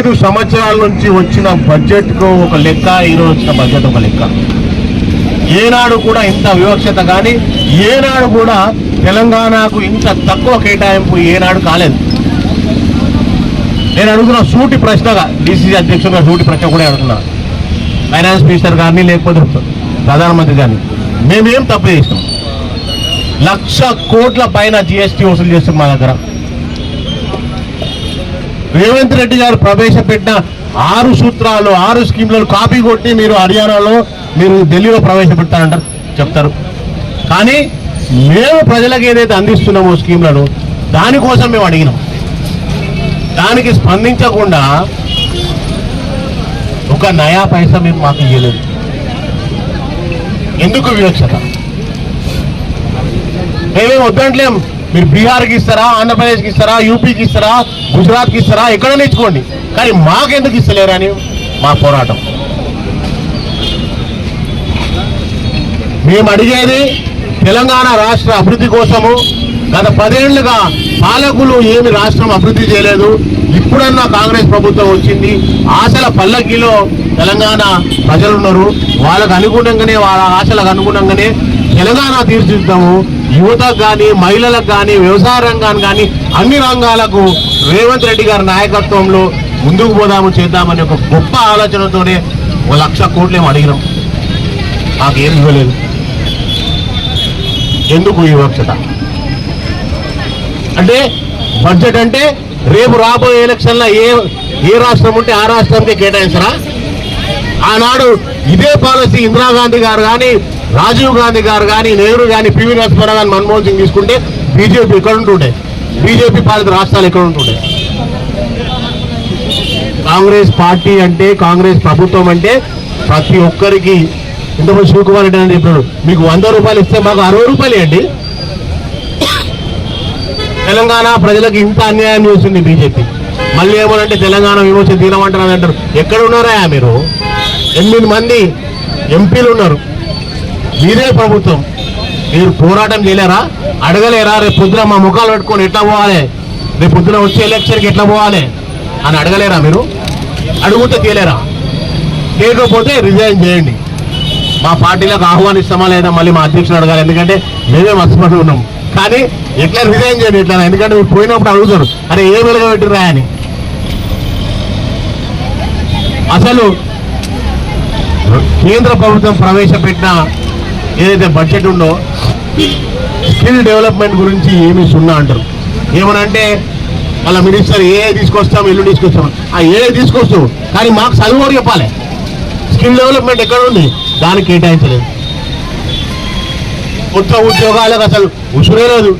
ఐదు సంవత్సరాల నుంచి వచ్చిన బడ్జెట్కు ఒక లెక్క ఈరోజు వచ్చిన బడ్జెట్ ఒక లెక్క. ఏనాడు కూడా ఇంత వివక్షత కానీ ఏనాడు కూడా తెలంగాణకు ఇంత తక్కువ కేటాయింపు ఏనాడు కాలేదు. నేను అడుగుతున్న సూటి ప్రశ్నగా డిసిసి అధ్యక్షుడిగా సూటి ప్రశ్న కూడా అడుగుతున్నా. ఫైనాన్స్ మినిస్టర్ గారిని లేకపోతే ప్రధానమంత్రి గారిని. మేమేం తప్పు చేసినాం? లక్ష కోట్ల పైన జిఎస్టీ వసూలు చేస్తాం మా దగ్గర. రేవంత్ రెడ్డి గారు ప్రవేశపెట్టిన ఆరు సూత్రాలు ఆరు స్కీమ్లను కాపీ కొట్టి మీరు హర్యానాలో మీరు ఢిల్లీలో ప్రవేశపెడతారంటారు చెప్తారు. కానీ మేము ప్రజలకు ఏదైతే అందిస్తున్నామో స్కీమ్లను దానికోసం మేము అడిగినాం. దానికి స్పందించకుండా ఒక నయా పైసా మేము మాకు ఇవ్వలేదు ఎందుకు వివక్షత? మేమేం వద్దంటలేం. మీరు బీహార్కి ఇస్తారా ఆంధ్రప్రదేశ్కి ఇస్తారా యూపీకి ఇస్తారా గుజరాత్కి ఇస్తారా ఎక్కడైనా ఇచ్చుకోండి కానీ మాకెందుకు ఇస్తలేరని మా పోరాటం. మేము అడిగేది తెలంగాణ రాష్ట్ర అభివృద్ధి కోసము గత పదేళ్ళుగా పాలకులు ఏమి రాష్ట్రం అభివృద్ధి చేయలేదు. ఇప్పుడన్నా కాంగ్రెస్ ప్రభుత్వం వచ్చింది. ఆశల పల్లకిలో తెలంగాణ ప్రజలు ఉన్నారు వాళ్ళకు అనుగుణంగానే వాళ్ళ ఆశలకు అనుగుణంగానే తెలంగాణ తీర్చిద్దాము యువతకు కానీ మహిళలకు కానీ వ్యవసాయ రంగాన్ని కానీ అన్ని రంగాలకు రేవంత్ రెడ్డి గారి నాయకత్వంలో ముందుకు పోదాము చేద్దామని ఒక గొప్ప ఆలోచనతోనే ఒక లక్ష కోట్లు ఏమో అడిగినాం. మాకేం ఇవ్వలేదు. ఎందుకు వివక్షత అంటే బడ్జెట్ అంటే రేపు రాబోయే ఎలక్షన్లో ఏ ఏ రాష్ట్రం ఉంటే ఆ రాష్ట్రానికి కేటాయించరా? ఆనాడు ఇదే పాలసీ ఇందిరాగాంధీ గారు కానీ రాజీవ్ గాంధీ గారు కానీ నెహ్రూ కానీ పివి నరసింహారావు కానీ మన్మోహన్ సింగ్ తీసుకుంటే బీజేపీ ఎక్కడ ఉంటుండే. బీజేపీ పాలిత రాష్ట్రాలు ఎక్కడ ఉంటుండే. కాంగ్రెస్ పార్టీ అంటే కాంగ్రెస్ ప్రభుత్వం అంటే ప్రతి ఒక్కరికి ఇంతకుముందు శివకుమార్ రెడ్డి అని చెప్పాడు మీకు వంద రూపాయలు ఇస్తే మాకు అరవై రూపాయలు ఇవ్వండి తెలంగాణ ప్రజలకు ఇంత అన్యాయం చేస్తుంది బీజేపీ మళ్ళీ ఏమనంటే తెలంగాణ విమోచన తీరమంటారు అంటారు. ఎక్కడ ఉన్నారా మీరు? ఎనిమిది మంది ఎంపీలు ఉన్నారు. మీరే ప్రభుత్వం. మీరు పోరాటం చేయలేరా? అడగలేరా? రేపు పొద్దున మా ముఖాలు పెట్టుకొని ఎట్లా పోవాలి? రేపు పొద్దున వచ్చే ఎలక్షన్కి ఎట్లా పోవాలి? అని అడగలేరా మీరు? అడుగుతే తీయలేరా? తీయకపోతే రిజైన్ చేయండి. మా పార్టీలకు ఆహ్వానిస్తామా లేదా మళ్ళీ మా అధ్యక్షుడు అడగాలి. ఎందుకంటే మేమే మర్చిపోయి ఉన్నాం. కానీ ఎట్లా రిజైన్ చేయండి ఎట్లా ఎందుకంటే మీరు పోయినప్పుడు అడుగుతారు. అరే ఏ వెలుగ పెట్టిరా అని. అసలు కేంద్ర ప్రభుత్వం ప్రవేశపెట్టిన ఏదైతే బడ్జెట్ ఉందో స్కిల్ డెవలప్మెంట్ గురించి ఏమి సున్నా అంటారు. ఏమనంటే వాళ్ళ మినిస్టర్ ఏ తీసుకొస్తాం ఇల్లు తీసుకొస్తాం. ఆ ఏ తీసుకొస్తాం కానీ మాకు చదువు కూడా చెప్పాలి. స్కిల్ డెవలప్మెంట్ ఎక్కడ ఉంది? దానికి కేటాయించలేదు. కొత్త ఉద్యోగాలకు అసలు ఉసురే లేదు.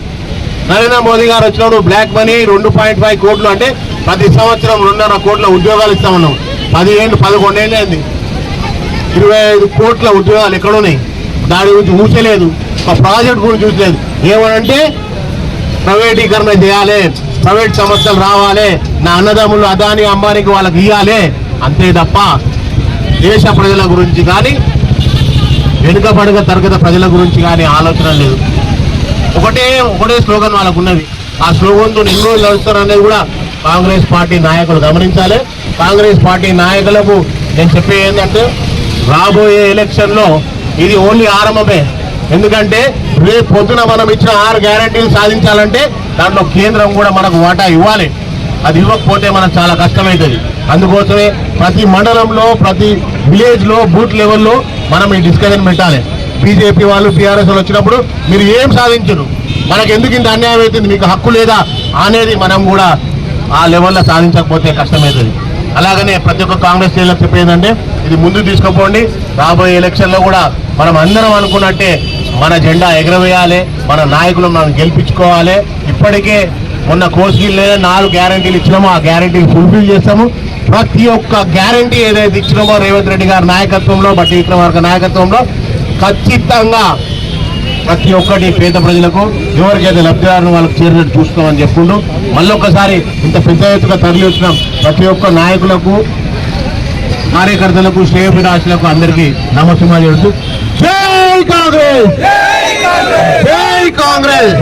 నరేంద్ర మోదీ గారు వచ్చినప్పుడు బ్లాక్ మనీ రెండు పాయింట్ ఫైవ్ కోట్లు అంటే ప్రతి సంవత్సరం రెండున్నర కోట్ల ఉద్యోగాలు ఇస్తామన్నాం. పదిహేను పదకొండేళ్ళు అయింది. ఇరవై ఐదు కోట్ల ఉద్యోగాలు ఎక్కడున్నాయి దాని గురించి ఊచలేదు ఒక ప్రాజెక్ట్ గురించి చూసలేదు ఏమనంటే ప్రైవేటీకరణ చేయాలి ప్రైవేట్ సమస్యలు రావాలి నా అన్నదమ్ములు అదాని అంబానీకి వాళ్ళకి ఇవ్వాలి అంతే తప్ప దేశ ప్రజల గురించి కానీ వెనుకబడగ తరగతి ప్రజల గురించి కానీ ఆలోచన లేదు. ఒకటే ఒకటే స్లోగన్ వాళ్ళకు ఉన్నది. ఆ స్లోగన్తో ఎన్ని రోజులు నడుస్తారనేది కూడా కాంగ్రెస్ పార్టీ నాయకులు గమనించాలి. కాంగ్రెస్ పార్టీ నాయకులకు నేను చెప్పేది ఏంటంటే రాబోయే ఎలక్షన్లో ఇది ఓన్లీ ఆరంభమే. ఎందుకంటే రేపు పొద్దున మనం ఇచ్చిన ఆరు గ్యారంటీలు సాధించాలంటే దాంట్లో కేంద్రం కూడా మనకు వాటా ఇవ్వాలి. అది ఇవ్వకపోతే మనకు చాలా కష్టమవుతుంది అందుకోసమే ప్రతి మండలంలో ప్రతి విలేజ్లో బూత్ లెవెల్లో మనం ఈ డిస్కషన్ పెట్టాలి. బీజేపీ వాళ్ళు టీఆర్ఎస్ వాళ్ళు వచ్చినప్పుడు మీరు ఏం సాధించరు? మనకు ఎందుకు ఇంత అన్యాయం అవుతుంది? మీకు హక్కు లేదా? అనేది మనం కూడా ఆ లెవెల్లో సాధించకపోతే కష్టమవుతుంది అలాగనే ప్రతి ఒక్క కాంగ్రెస్ శ్రేణులకు చెప్పేదంటే ఇది ముందు తీసుకుపోండి. రాబోయే ఎలక్షన్లో కూడా మనం అందరం అనుకున్నట్టే మన జెండా ఎగరవేయాలి మన నాయకులు మనం గెలిపించుకోవాలి. ఇప్పటికే మొన్న కోసిగిల్లే నాలుగు గ్యారంటీలు ఇచ్చినామో ఆ గ్యారంటీలు ఫుల్ఫిల్ చేస్తాము. ప్రతి ఒక్క గ్యారంటీ ఏదైతే ఇచ్చినామో రేవంత్ రెడ్డి గారి నాయకత్వంలో బట్టి విక్రమార్క నాయకత్వంలో ఖచ్చితంగా ప్రతి ఒక్కటి పేద ప్రజలకు ఎవరికైతే లబ్ధిదారులు వాళ్ళకి చేరినట్టు చూసుకోమని చెప్పుకుంటూ మళ్ళొక్కసారి ఇంత పెద్ద ఎత్తుగా తరలి వచ్చినాం ప్రతి ఒక్క నాయకులకు కార్యకర్తలకు శ్రేయభిలాషులకు అందరికీ నమస్కారం చెబుతూ జై కాంగ్రెస్! జై కాంగ్రెస్!